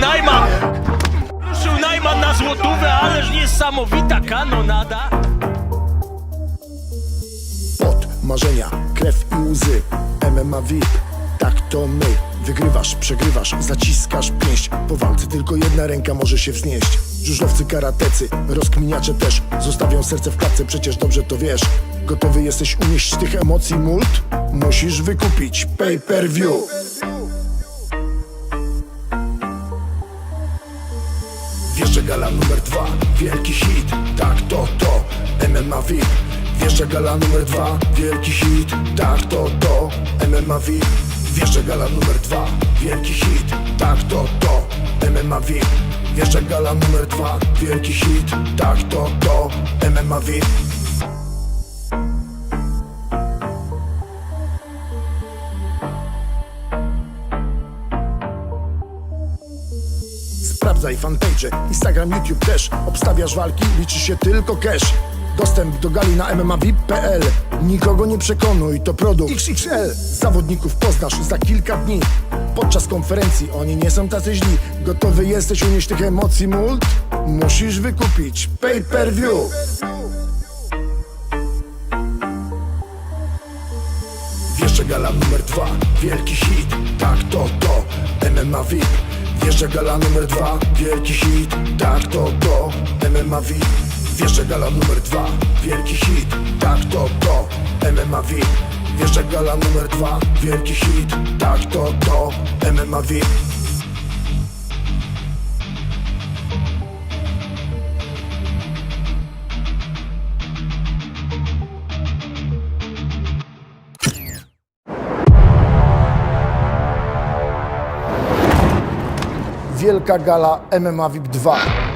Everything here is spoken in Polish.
Ruszył Najman! Ruszył Najman na złotówę, ależ niesamowita kanonada! Pot, marzenia, krew i łzy. MMA VIP, tak to my. Wygrywasz, przegrywasz, zaciskasz pięść. Po walce tylko jedna ręka może się wznieść. Żużlowcy, karatecy, rozkminiacze też Zostawią serce w klatce, przecież dobrze to wiesz. Gotowy jesteś unieść tych emocji mult? Musisz wykupić pay per view Wjeżdża gala numer dwa, wielki hit, tak to to, MMA VIP Wjeżdża gala numer dwa, wielki hit, tak to to, MMA VIP Wjeżdża gala numer dwa, wielki hit, tak to to, MMA VIP Wjeżdża gala numer dwa, wielki hit, tak to to, MMA VIP Sprawdzaj fanpage, Instagram, YouTube też. Obstawiasz walki, liczy się tylko cash. Dostęp do gali na mmavip.pl Nikogo nie przekonuj, to produkt XXL Zawodników poznasz za kilka dni. Podczas konferencji oni nie są tacy źli. Gotowy jesteś unieść tych emocji mult? Musisz wykupić pay per view Wjeżdża gala numer dwa, wielki hit, tak to to, MMA VIP Wjeżdża gala numer dwa, wielki hit, tak to to, MMA VIP Wjeżdża gala numer dwa, wielki hit, tak to to, MMA VIP Wjeżdża gala numer dwa, wielki hit, tak to to, MMA VIP Wielka gala MMA VIP 2